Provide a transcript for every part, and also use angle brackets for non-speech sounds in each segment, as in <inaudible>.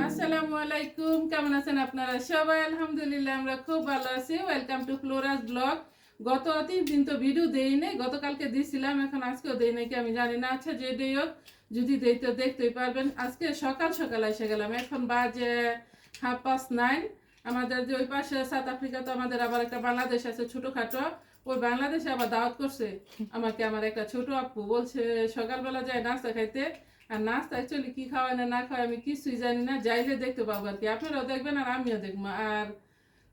আসসালামু আলাইকুম, কেমন আছেন আপনারা সবাই? আলহামদুলিল্লাহ, আমরা খুব ভালো আছি। ওয়েলকাম টু ব্লগ গত তিন দিন তো ভিডিও দেই নাই, গতকালকে দিয়েছিলাম এখন আজকেও দেই নাকি আমি জানি না। আচ্ছা যে দেই হোক, যদি দেই তো দেখতেই পারবেন। আজকে সকাল সকাল এসে গেলাম, এখন বাজে হাফ পাস নাইন আমাদের যে ওই পাশে সাউথ আফ্রিকা তো আমাদের আবার একটা বাংলাদেশ আছে ছোটখাটো, ওই বাংলাদেশে আবার দাওয়াত করছে। আমাকে আমার একটা ছোট আপু বলছে, সকালবেলা যায় নাস্তা খাইতে। আর নাস্তা অ্যাকচুয়ালি কি খাওয়ায় না না খাওয়ায় আমি কিছুই জানি না যাইলে দেখতে পাবো আর কি। আপনারাও দেখবেন আর আমিও দেখব। আর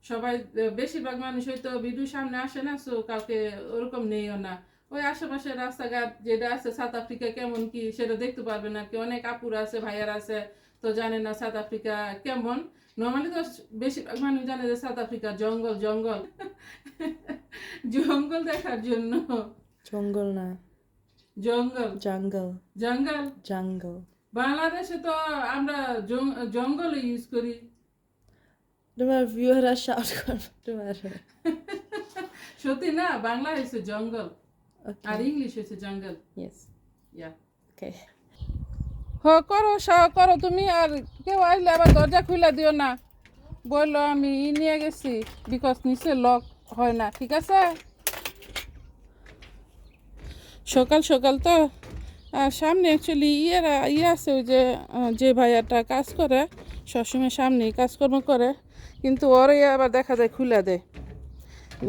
সবাই, বেশিরভাগ মানুষ হয়তো ভিডিও সামনে আসে না সো কাউকে ওরকম নেইও না। ওই আশেপাশে রাস্তাঘাট যেটা আছে সাউথ আফ্রিকা কেমন কি সেটা দেখতে পারবেন আর কি। অনেক আপুর আছে, ভাইয়ার আছে, তো জানে না সাউথ আফ্রিকা কেমন। নর্মালি তো বেশিরভাগ মানুষ জানে যে সাউথ আফ্রিকা জঙ্গল জঙ্গল। জঙ্গল দেখার জন্য। জঙ্গল না। জঙ্গল। জঙ্গল। জঙ্গল? জঙ্গল। বাংলাদেশে তো আমরা জঙ্গল ইউজ করি। তোমার ভিউয়াররা শাউট কর তোমার। <laughs> সত্যি না বাংলা হয়েছে জঙ্গল। আর ইংলিশ হয়েছে জঙ্গল। ইয়েস ইয়া ওকে হ করো স করো। তুমি আর কেউ আসলে আবার দরজা খুলে দিও না। বলল আমি ই নিয়ে গেছি বিকজ নিচে লক হয় না। ঠিক আছে? সকাল সকাল তো সামনে অ্যাকচুয়ালি ইয়েরা ইয়ে আছে ওই যে যে ভাইয়াটা কাজ করে, সবসময় সামনেই কাজকর্ম করে, কিন্তু ওরে আবার দেখা যায় খুলে দেয়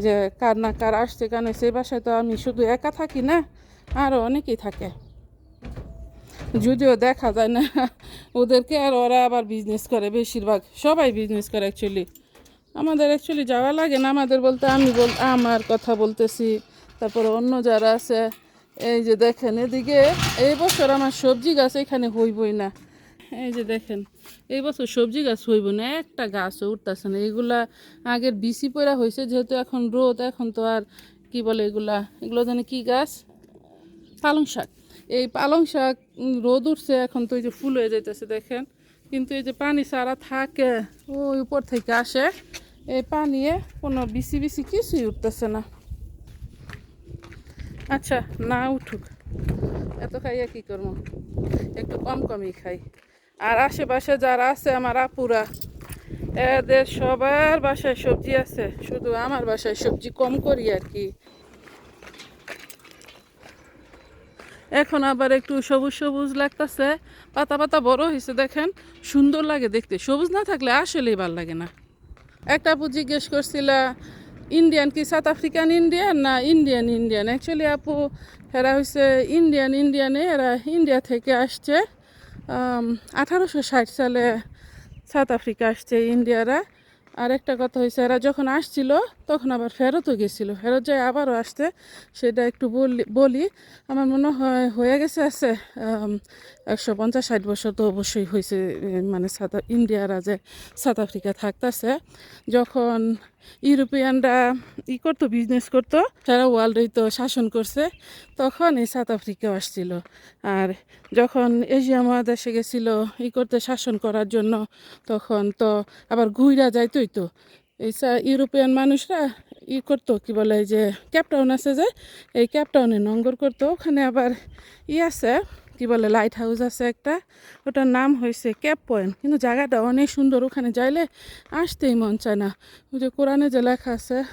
যে কার না কার আসছে কেন সেই বাসায় তো আমি শুধু একা থাকি না আরও অনেকেই থাকে। যদিও দেখা যায় না, ওদেরকে আর ওরা আবার বিজনেস করে বেশিরভাগ, সবাই বিজনেস করে অ্যাকচুয়ালি আমাদের অ্যাকচুয়ালি যাওয়া লাগে না, আমাদের বলতে আমি বল, আমার কথা বলতেছি, তারপরে অন্য যারা আছে এই যে দেখেন, এদিকে এই বছর আমার সবজি গাছ এখানে হইবই না। এই যে দেখেন, এই বছর সবজি গাছ হইব না, একটা গাছও উঠতেছে না। এগুলা আগের বিসি পড়া হয়েছে যেহেতু এখন রোদ, এখন তো আর কি বলে এগুলা? এগুলো জানি কি গাছ? পালং শাক। এই পালং শাক রোদ উঠছে, এখন তো এই যে ফুল হয়ে যাইতেছে, দেখেন। কিন্তু এই যে পানি সারা থাকে, ওই উপর থেকে আসে, এই পানিয়ে কোনো বিসি বিসি কিছুই উঠতেছে না। আচ্ছা না উঠুক। এত খাইয়া কি করব? একটু কম কমই খাই। আর আশেপাশে যারা আছে, আমার আপুরা, এদের সবার বাসায় সবজি আছে। শুধু আমার বাসায় সবজি কম করি আর কি। এখন আবার একটু সবুজ সবুজ লাগতেছে। পাতা পাতা বড় হয়েছে দেখেন। সুন্দর লাগে দেখতে। সবুজ না থাকলে আসলেই ভালো লাগে না। একটা আপু জিজ্ঞেস করছিল ইন্ডিয়ান কি সাউথ আফ্রিকান ইন্ডিয়ান না ইন্ডিয়ান ইন্ডিয়ান অ্যাকচুয়ালি আপু, এরা হচ্ছে ইন্ডিয়ান ইন্ডিয়ানে এরা ইন্ডিয়া থেকে আসছে। আঠারোশো ষাট সালে সাউথ আফ্রিকা আসছে ইন্ডিয়ারা আর একটা কথা হয়েছে এরা যখন আসছিল, তখন আবার ফেরতও গেছিল। ফেরত যায় আবারও আসতে সেটা একটু বলি বলি। আমার মনে হয়, হয়ে গেছে আছে একশো পঞ্চাশ, ষাট বছর তো অবশ্যই হয়েছে মানে সাউথ ইন্ডিয়ারা যে সাউথ আফ্রিকা থাকতেছে। যখন ইউরোপিয়ানরা ই করতো বিজনেস করতো সারা ওয়ার্ল্ডেই তো শাসন করছে, তখন এই সাউথ আফ্রিকা আসছিল। আর যখন এশিয়া মহাদেশে গেছিল ই করতে শাসন করার জন্য, তখন তো আবার ঘুইরা যাইতোই তো। এই ইউরোপিয়ান মানুষরা ই করতো, কি বলে যে ক্যাপটাউন আছে যে, এই ক্যাপটাউনে নঙ্গর করতো, ওখানে আবার ই আছে কি বলে লাইট হাউস আছে একটা, ওটার নাম হয়েছে ক্যাপ পয়েন্ট কিন্তু জায়গাটা অনেক সুন্দর, ওখানে যাইলে আসতেই মন চায় না। ওই যে কোরআনে যে লেখা আছে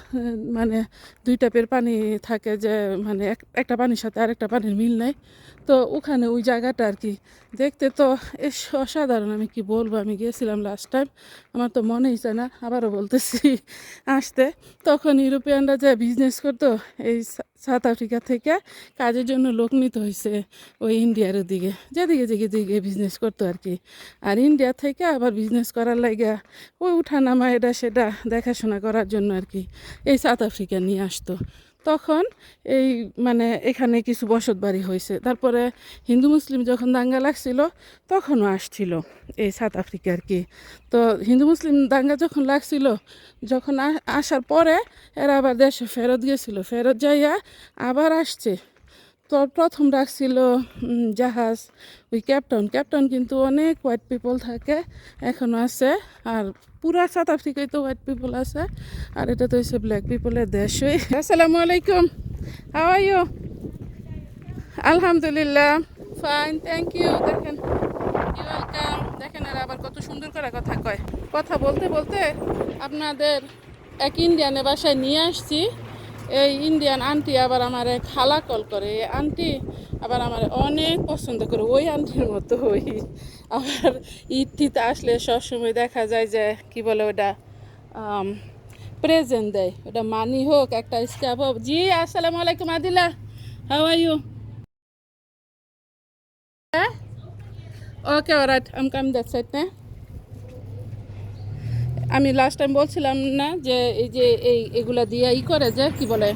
মানে দুই টাইপের পানি থাকে যে মানে এক- একটা পানির সাথে আরেকটা পানির মিল নেই। তো ওখানে ওই জায়গাটা আর কি। দেখতে তো এস, অসাধারণ, আমি কি বলব? আমি গিয়েছিলাম লাস্ট টাইম আমার তো মনেই চায় না, আবারও বলতেছি, আসতে। তখন ইউরোপিয়ানরা যে বিজনেস করতো, এই সাউথ আফ্রিকা থেকে কাজের জন্য লোক নিতে হয়েছে ওই ইন্ডিয়ার দিকে যেদিকে যেদিকে দিকে বিজনেস করতো আর কি আর ইন্ডিয়া থেকে আবার বিজনেস করার লাগে ওই উঠানামা, এটা, সেটা দেখাশোনা করার জন্য আর কি এই সাউথ আফ্রিকা নিয়ে আসতো। তখন এই মানে এখানে কিছু বসত বাড়ি হয়েছে। তারপরে হিন্দু মুসলিম যখন দাঙ্গা লাগছিল, তখনও আসছিল এই সাউথ আফ্রিকার কি। তো হিন্দু মুসলিম দাঙ্গা যখন লাগছিল, যখন আসার পরে এরা আবার দেশে ফেরত গেছিল। ফেরত যাইয়া আবার আসছে। প্রথম রাখছিল জাহাজ, ওই ক্যাপ্টন। ক্যাপ্টন কিন্তু অনেক হোয়াইট পিপল থাকে এখনও আছে। আর পুরা সাউথ আফ্রিকায় তো হোয়াইট পিপল আছে, আর এটা তো হচ্ছে ব্ল্যাক পিপলের দেশই। আসসালামু আলাইকুম। ইউ আলহামদুলিল্লাহ ফাইন থ্যাংক ইউ দেখেন ওয়েলকাম দেখেন আর আবার কত সুন্দর করে কথা কয়। কথা বলতে বলতে আপনাদের এক ইন্ডিয়ানের বাসায় নিয়ে আসছি। এই ইন্ডিয়ান আন্টি আবার আমার খালা কল করে এই আন্টি আবার আমার অনেক পছন্দ করে, ওই আন্টির মতো ওই। আবার ঈদ টিতে আসলে সবসময় দেখা যায় যে, কি বলে ওটা প্রেজেন্ট দেয়। ওটা মানি হোক, একটা স্ক্যাপ হোক। জি, আসসালামু আলাইকুম, Adila. How are you okay alright um come that side না আমি লাস্ট টাইম বলছিলাম না যে এই যে এই এগুলা দিয়ে ই করে যে কি বলে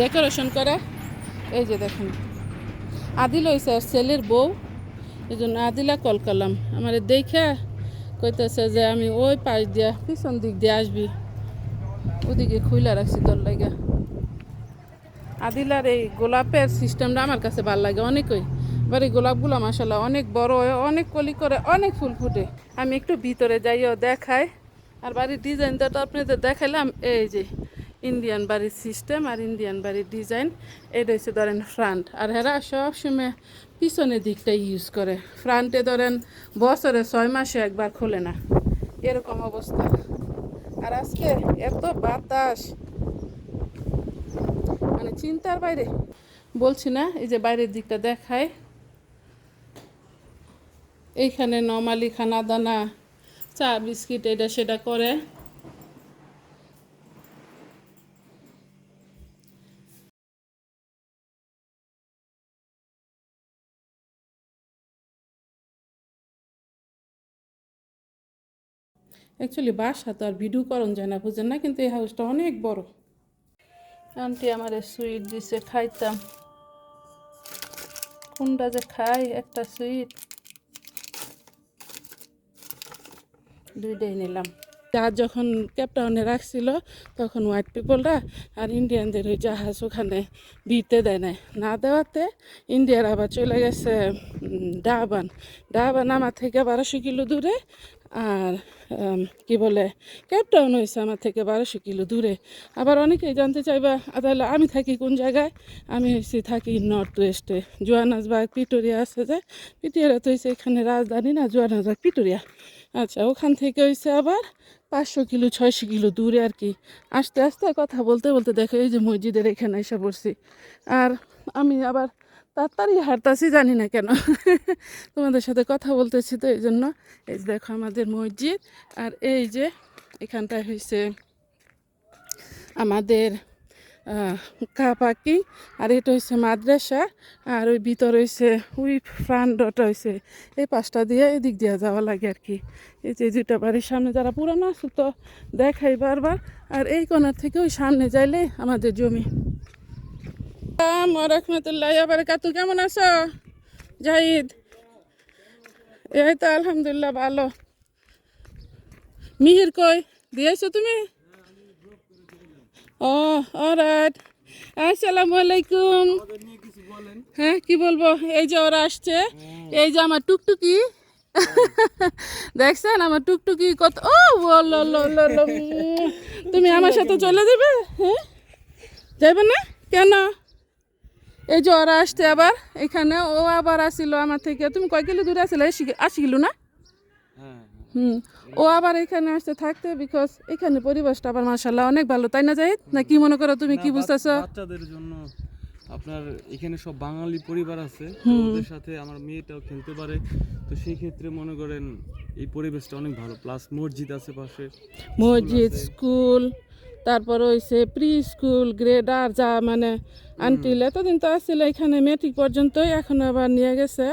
ডেকোরেশন করে। এই যে দেখুন, আদিল হয়েছে স্যার ছেলের বউ, এই জন্য আদিলা কল করলাম। আমার দেখে কইতেছে যে আমি ওই পাশ দিয়া পিছন দিক দিয়ে আসবি, ওদিকে খুইলা রাখছি তোর লাগে আদিলার এই গোলাপের সিস্টেমটা আমার কাছে ভালো লাগে অনেকই। এবার এই গোলাপগুলো মাসাল্লাহ অনেক বড় হয় অনেক কলি করে, অনেক ফুল ফুটে। আমি একটু ভিতরে যাইও দেখাই। আর বাড়ির ডিজাইনটা তো আপনি আপনাদের দেখাইলাম, এই যে ইন্ডিয়ান বাড়ির সিস্টেম আর ইন্ডিয়ান বাড়ির ডিজাইন। এটা হচ্ছে ধরেন ফ্রন্ট আর হেরা সবসময় পিছনের দিকটা ইউজ করে। ফ্রন্টে ধরেন বছরে ছয় মাসে একবার খোলে না। এরকম অবস্থা। আর আজকে এত বাতাস মানে চিন্তার বাইরে। বলছি না, এই যে বাইরের দিকটা দেখায় এইখানে নর্মালি খানা দানা চা, বিস্কিট, এটা সেটা করে। অ্যাকচুয়ালি বাসা তো আর ভিডিও করণ যায় না, বুঝেন না? কিন্তু এই হাউসটা অনেক বড়। আন্টি আমার সুইট দিছে খাইতাম। কোনটা যে খাই? একটা সুইট। দুইটাই নিলাম। জাহাজ যখন ক্যাপটাউনে রাখছিল, তখন হোয়াইট পিপলরা আর ইন্ডিয়ানদের ওই জাহাজ ওখানে ভিড়তে দেয় নাই। না দেওয়াতে ইন্ডিয়ার আবার চলে গেছে ডাবান ডাবান আমার থেকে বারোশো কিলো দূরে আর কি বলে ক্যাপটাউন হয়েছে আমার থেকে বারোশো কিলো দূরে। আবার অনেকেই জানতে চাইবা তাহলে আমি থাকি কোন জায়গায়? আমি হয়েছি, থাকি নর্থ ওয়েস্টে জোয়ানাসবাগ পিটোরিয়া আছে যে পিটোরিয়া তো হয়েছে এখানে রাজধানী না জোয়ানাসবাগ পিটোরিয়া আচ্ছা ওখান থেকে হয়েছে আবার পাঁচশো কিলো, ছয়শো কিলো দূরে আর কি। আস্তে আস্তে কথা বলতে বলতে দেখো, এই যে মসজিদের এখানে এসে পড়ছি। আর আমি আবার তাড়াতাড়ি হারতাছি জানি না কেন। <laughs> তোমাদের সাথে কথা বলতেছি তো এই জন্য এই যে দেখো আমাদের মসজিদ। আর এই যে এখানটায় হয়েছে আমাদের কা পাখি আর এটা হচ্ছে মাদ্রাসা, আর ওই ভিতর হয়েছে ওই ফ্রান্ডটা হয়েছে এই পাশটা দিয়ে এদিক দিয়ে যাওয়া লাগে আর কি। এই যে দুটা বাড়ির সামনে যারা পুরানো আছে তো দেখাই বারবার, আর এই কোনার থেকে ওই সামনে যাইলে আমাদের জমি। রহমতুল্লাহ আবার কাতু কেমন আছো? জাহিদ? এই তো আলহামদুলিল্লাহ ভালো। মিহির কই? দিয়েছ তুমি? ও অলরাইট আসসালামু আলাইকুম। হ্যাঁ কি বলব? এই যে ওরা আসছে। এই যে আমার টুকটুকি। দেখছেন আমার টুকটুকি কত ও তুমি আমার সাথে চলে যাবে? হ্যাঁ? যাবে না? কেন? এই যে ওরা আসছে আবার। এখানে ও আবার আসিল আমার থেকে। তুমি কয় কিলো দূরে আসলে? আশি কিলো না? হ্যাঁ। হুম। ও আবার এখানে আসতে থাকতে বিকজ এখানে পরিবেশটা আবার মাসাল্লাহ অনেক ভালো তাই না জাহিদ? না কি মনে করো তুমি কি বুঝতেছো? বাচ্চাদের জন্য আপনার এখানে সব বাঙালি পরিবার আছে ওদের সাথে আমার মেয়েটাও খেলতে পারে তো সেই ক্ষেত্রে মনে করেন এই পরিবেশটা অনেক ভালো প্লাস মসজিদ আছে পাশে মসজিদ স্কুল তারপর হইছে প্রি স্কুল গ্রেডার যা মানে আন্টিল এতদিন তো আসছিল এখানে মেট্রিক পর্যন্তই এখন আবার নিয়ে গেছে।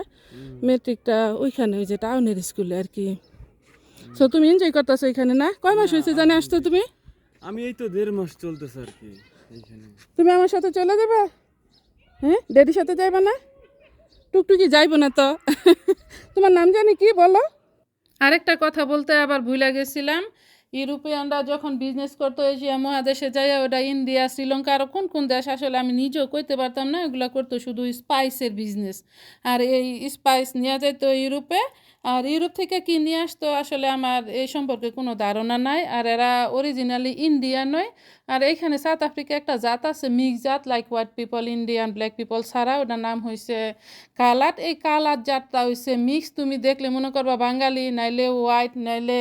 মেট্রিকটা ওইখানে ওই যে টাউনের স্কুলে আর কি। সো তুমি এনজয় করতেছো এখানে না? কয় মাস হয়েছে জানে আসতো তুমি? আমি এই তো দেড় মাস চলতেছে আর কি তুমি আমার সাথে চলে যাবে? হ্যাঁ? ড্যাডির সাথে যাইবে না? টুকটুকি যাইব না তো। <laughs> তোমার নাম জানি কি বলো? আরেকটা কথা বলতে আবার ভুলে গেছিলাম। ইউরোপিয়ানরা যখন বিজনেস করতো এশিয়া মহাদেশে যাই ওটা ইন্ডিয়া শ্রীলঙ্কা আরও কোন কোন দেশ আসলে আমি নিজেও কইতে পারতাম না এগুলো করতো শুধু স্পাইসের বিজনেস আর এই স্পাইস নিয়ে যেত ইউরোপে আর ইউরোপ থেকে কি নিয়ে আসতো আসলে আমার এই সম্পর্কে কোনো ধারণা নাই। আর এরা অরিজিনালি ইন্ডিয়ান নয়। আর এইখানে সাউথ আফ্রিকা একটা জাত আছে মিক্স জাত like white people Indian black people ছাড়া। ওটার নাম হয়েছে কালাট এই কালাট জাতটা হয়েছে মিক্স তুমি দেখলে মনে করবা বাঙালি, নাইলে হোয়াইট নাইলে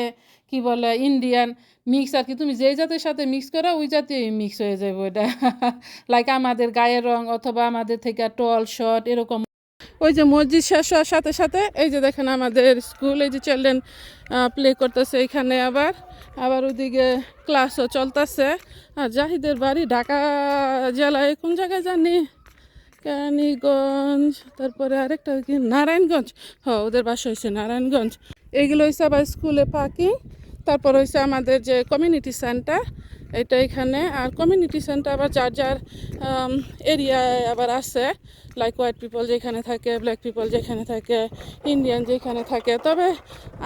কি বলে ইন্ডিয়ান মিক্স আর কি। তুমি যেই জাতের সাথে মিক্স করো, ওই জাতীয় মিক্স হয়ে যাবে ওটা লাইক <laughs> আমাদের গায়ের রং অথবা আমাদের থেকে টল শর্ট এরকম ওই যে মসজিদ শেষ হওয়ার সাথে সাথে এই যে দেখেন আমাদের স্কুল, এই যে চিলড্রেন প্লে করতেছে এখানে আবার। আবার ওদিকে ক্লাসও চলতেছে। আর জাহিদের বাড়ি ঢাকা জেলায় কোন জায়গায় জানি? কেরানীগঞ্জ তারপরে আরেকটা কি? নারায়ণগঞ্জ। হ, ওদের বাসা হয়েছে নারায়ণগঞ্জ। এইগুলো হয়েছে আবার স্কুলে পার্কিং তারপর হয়েছে আমাদের যে কমিউনিটি সেন্টার এটা এখানে। আর কমিউনিটি সেন্টার আবার যার যার এরিয়ায় আবার আছে লাইক হোয়াইট পিপল যেখানে থাকে ব্ল্যাক পিপল যেখানে থাকে ইন্ডিয়ান যেখানে থাকে। তবে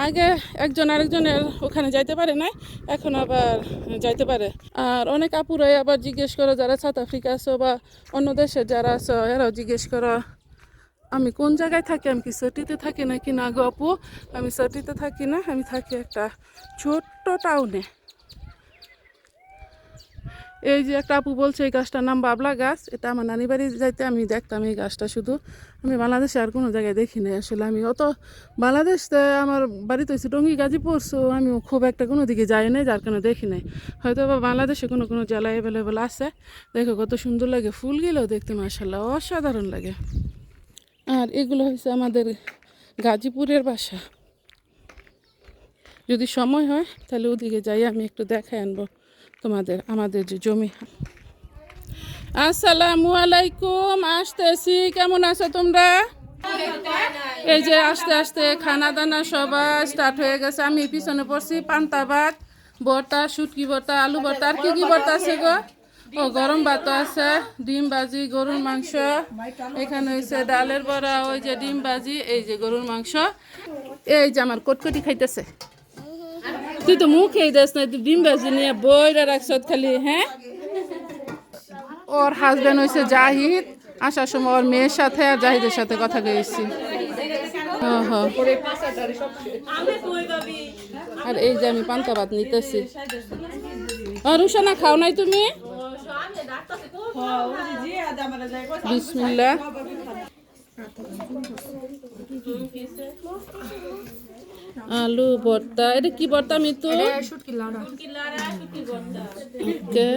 আগে একজন আরেকজনের ওখানে যাইতে পারে না এখন আবার যাইতে পারে। আর অনেক আপুরাই আবার জিজ্ঞেস করো, যারা সাউথ আফ্রিকা আছো বা অন্য দেশে যারা আছো, এরাও জিজ্ঞেস করো আমি কোন জায়গায় থাকি? আমি কি সটিতে থাকি নাকি না গো আপু? আমি সটিতে থাকি না, আমি থাকি একটা ছোট্ট টাউনে এই যে একটা আপু বলছে, এই গাছটার নাম বাবলা গাছ। এটা আমার নানি বাড়ি যাইতে আমি দেখতাম এই গাছটা শুধু। আমি বাংলাদেশে আর কোনো জায়গায় দেখি নাই আসলে। আমি অত বাংলাদেশ আমার বাড়িতে হচ্ছে টঙ্গি, গাজীপুর, সো আমি খুব একটা কোনো দিকে যাই নাই, যার কারণে দেখি নাই। হয়তো বা বাংলাদেশে কোনো কোনো জেলায় অ্যাভেলেবেল আছে। দেখো কত সুন্দর লাগে ফুলগুলোও দেখতে মাসাল্লাহ অসাধারণ লাগে। আর এগুলো হচ্ছে আমাদের গাজীপুরের বাসা। যদি সময় হয়, তাহলে ওদিকে যাই, আমি একটু দেখাই আনব তোমাদের, আমাদের যে জমি। আসসালামু আলাইকুম, আসতেছি, কেমন আছো তোমরা? এই যে আস্তে আস্তে খানা দানা সবাই স্টার্ট হয়ে গেছে। আমি পিছনে পড়ছি পান্তা ভাত বর্তা শুটকি বর্তা আলু বর্তা আর কি কি বর্তা আছে গো? ও গরম ভাত আছে, ডিম ভাজি, গরুর মাংস। এখানে হয়েছে ডালের বড়া, ওই যে ডিম ভাজি, এই যে গরুর মাংস। এই যে আমার কটকটি খাইতেছে। তুই তো মুখেই দেস না তুই ডিম ভাজি নিয়ে বইরা রাখছ খালি হ্যাঁ? ওর হাজব্যান্ড হয়েছে জাহিদ। আসার সময় ওর মেয়ের সাথে আর জাহিদের সাথে কথা কয়েছি আর এই যে আমি পান্তা ভাত নিতেছি। আর রুশানা খাও নাই তুমি? বিসমিল্লা আলু ভর্তা। এটা কি ভর্তা মিতু? ওকে।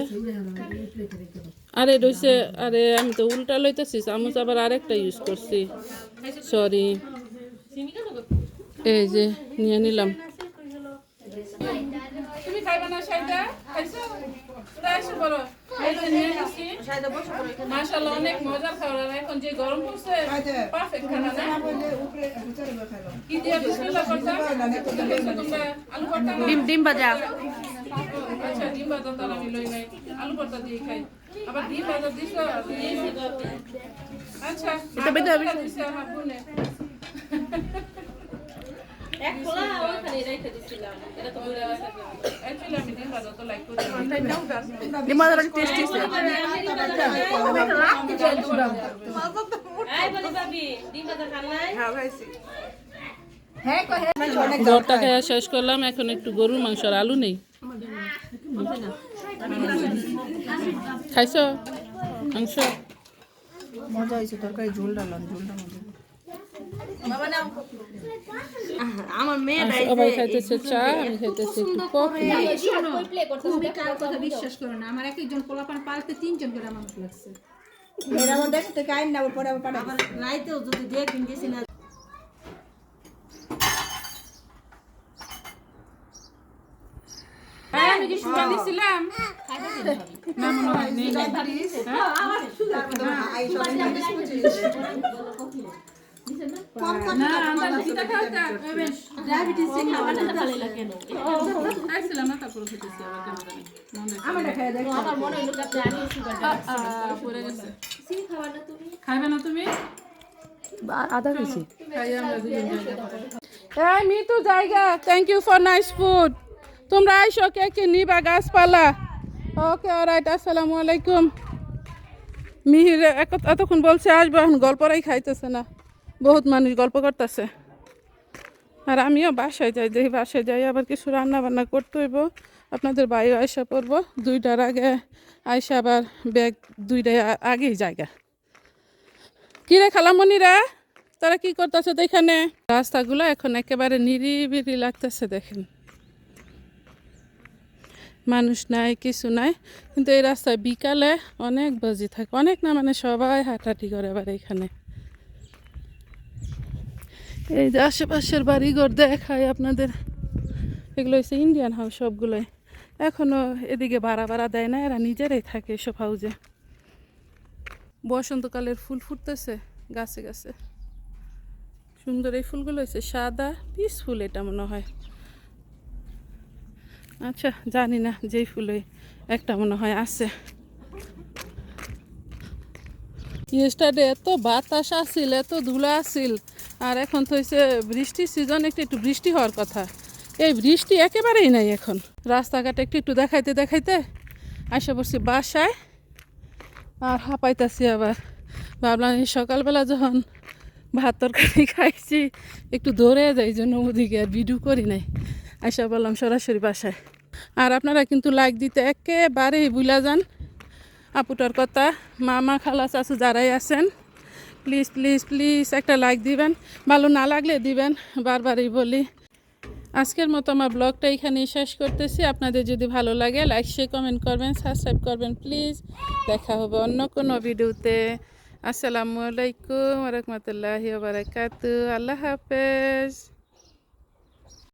আরে রইছে আরে আমি তো উল্টা লইতেছি চামচ আবার আরেকটা ইউজ করছি। সরি এই যে নিয়ে নিলাম। তুমি খাইবা না অনেক মজার খাবার। এখন যে গরম পড়ছে পারফেক্ট খানা না? কি দিয়ে বিসমিল্লাহ করতাম আলু ভর্তা ডিম ডিম ভাজা। আচ্ছা ডিম ভাজা তো আমি লই নাই। আলু ভর্তা দিয়ে খাই। আবার ডিম ভাজা দিছো? আচ্ছা এটা বেটা দিছে আমি তো। ডিম ভাজাটা টেস্টি ভর্তা খাওয়া শেষ করলাম এখন একটু গরুর মাংস আর আলু নেই। খাইছো? মাংস? মজা হয়েছে তরকারি ঝোল ডালাম ঝোলটা মজা আমার মেয়ে সবাই খাইতেছে চা আমি খাইতেছি একটু কফি। খুবই কার কথা বিশ্বাস করো না আমার এক একজন পোলাপান পালতে তিনজন করে আমার লাগছে। এরা মধ্যে থেকে আইন না পরে আবার পাঠাবো রাইতেও যদি দিয়ে কিন না। হ্যাঁ, দিছিলাম? না মনে হয় নেই। খাইবে না তুমি? আধা কেজি খাই জায়গা মিতু জায়গা। Thank you for nice food তোমরা আইসো কে কে নিবা গাছপালা? ওকে অলরাইট আসসালামু আলাইকুম। মিহির এতক্ষণ বলছে আসব এখন গল্পরাই খাইতেছে না। বহুত মানুষ গল্প করতেছে। আর আমিও বাসায় যাই দেখি বাসায় যাই আবার কিছু রান্না বান্না করতে হইব। আপনাদের বাইরে আয়সা পড়ব। দুইটার আগে আয়সা আবার ব্যাগ দুইটায় আ- আগেই জায়গা। কিরে খালামণিরা তারা কি করতেছে এখানে রাস্তাগুলো এখন একেবারে নিরিবিরি লাগতেছে দেখেন। মানুষ নাই, কিছু নাই। কিন্তু এই রাস্তায় বিকালে অনেক বাজি থাকে। অনেক না মানে সবাই হাঁটাহাঁটি করে আবার এখানে। এই যে আশেপাশের বাড়িঘর দেখায় আপনাদের। এগুলো হচ্ছে ইন্ডিয়ান হাউস সবগুলোই। এখনও এদিকে ভাড়া ভাড়া দেয় না, এরা নিজেরাই থাকে এসব হাউজে বসন্তকালের ফুল ফুটতেছে গাছে গাছে। সুন্দর এই ফুলগুলো হয়েছে সাদা পিস ফুল এটা মনে হয়। আচ্ছা জানি না যেই ফুলে একটা মনে হয় আছে। ইয়েস্টারডে এত বাতাস আসিল এত ধুলা আসিল আর এখন তো হয়েছে বৃষ্টির সিজন একটু একটু বৃষ্টি হওয়ার কথা। এই বৃষ্টি একেবারেই নাই এখন। রাস্তাঘাট একটু একটু দেখাইতে দেখাইতে আসা পড়ছি বাসায়, আর হাঁপাইতাছি আবার। ভাবলাম সকালবেলা যখন ভাত তরকারি <laughs> খাইছি, একটু দৌড়ে যাই জন্য ওদিকে আর ভিডিও করি নাই। আসা বললাম সরাসরি বাসায়। আর আপনারা কিন্তু লাইক দিতে একেবারেই বুলা যান। আপুটার কথা, মামা, খালা, চাচু যারাই আছেন প্লিজ প্লিজ প্লিজ একটা লাইক দিবেন। ভালো না লাগলে দিবেন, বারবারই বলি। আজকের মতো আমার ব্লগটা এখানেই শেষ করতেছি। আপনাদের যদি ভালো লাগে লাইক শেয়ার কমেন্ট করবেন সাবস্ক্রাইব করবেন প্লিজ দেখা হবে অন্য কোনো ভিডিওতে। আসসালামু আলাইকুম রহমতুল্লাহ বারাকাতু আল্লাহ হাফেজ।